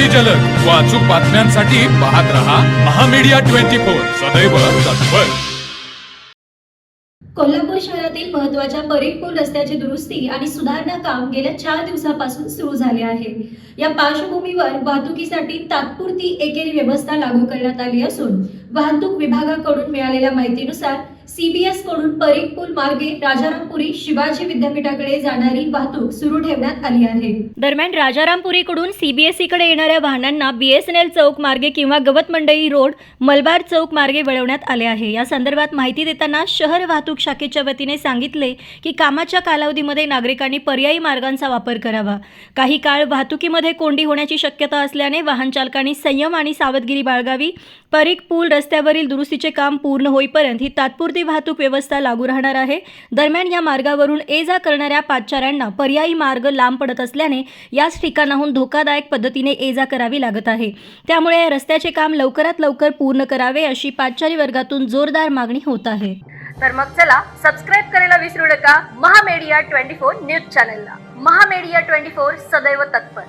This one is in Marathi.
अति जलद. व अचूक बातम्यांसाठी पाहत रहा महामीडिया ट्वेंटी फोर. सदैव तत्पर. कोल्हापूर शहरातील महत्त्वाच्या परिपूर रस्त्याची दुरुस्ती आणि सुधारणा काम गेल्या चार दिवसापासून सुरू झाले आहे. या पार्श्वभूमीवर वाहतुकीसाठी तात्पुरती एकेरी व्यवस्था लागू करण्यात आली असून वाहतूक विभागाकडून मिळालेल्या माहितीनुसार सीबीएसकडून परीट पूल मार्गे राजारामपुरी शिवाजी विद्यापीठाकडे जाणारी वाहतूक सुरू ठेवण्यात आली आहे. दरम्यान राजारामपुरीकडून सीबीएसईकडे येणाऱ्या वाहनांना बीएसएनएल चौक मार्गे किंवा गवत मंडई रोड मलबार चौक मार्गे वळवण्यात आले आहे. या संदर्भात माहिती देताना शहर वाहतूक शाखेच्या वतीने सांगितले की कामाच्या कालावधीमध्ये नागरिकांनी पर्यायी मार्गांचा वापर करावा. काही काळ वाहतुकीमध्ये कोंडी होण्याची शक्यता असल्याने वाहन चालकांनी संयम आणि सावधगिरी बाळगावी. परीख पूल रस्त्यावरील दुरुस्तीचे काम पूर्ण होईपर्यंत ही तात्पुरती वाहतूक व्यवस्था लागू राहणार आहे. दरम्यान या मार्गावरून ये जा करणाऱ्या पादचाऱ्यांना पर्यायी मार्ग लांब पडत असल्याने याच ठिकाणाहून धोकादायक पद्धतीने ये जा करावी लागत आहे. त्यामुळे या रस्त्याचे काम लवकरात लवकर पूर्ण करावे अशी पादचारी वर्गातून जोरदार मागणी होत आहे. तर मग चला सबस्क्राईब करायला विसरू नका. महामेडिया ट्वेंटी फोर न्यूज चॅनलला. महामेडिया ट्वेंटी फोर सदैव तत्पर.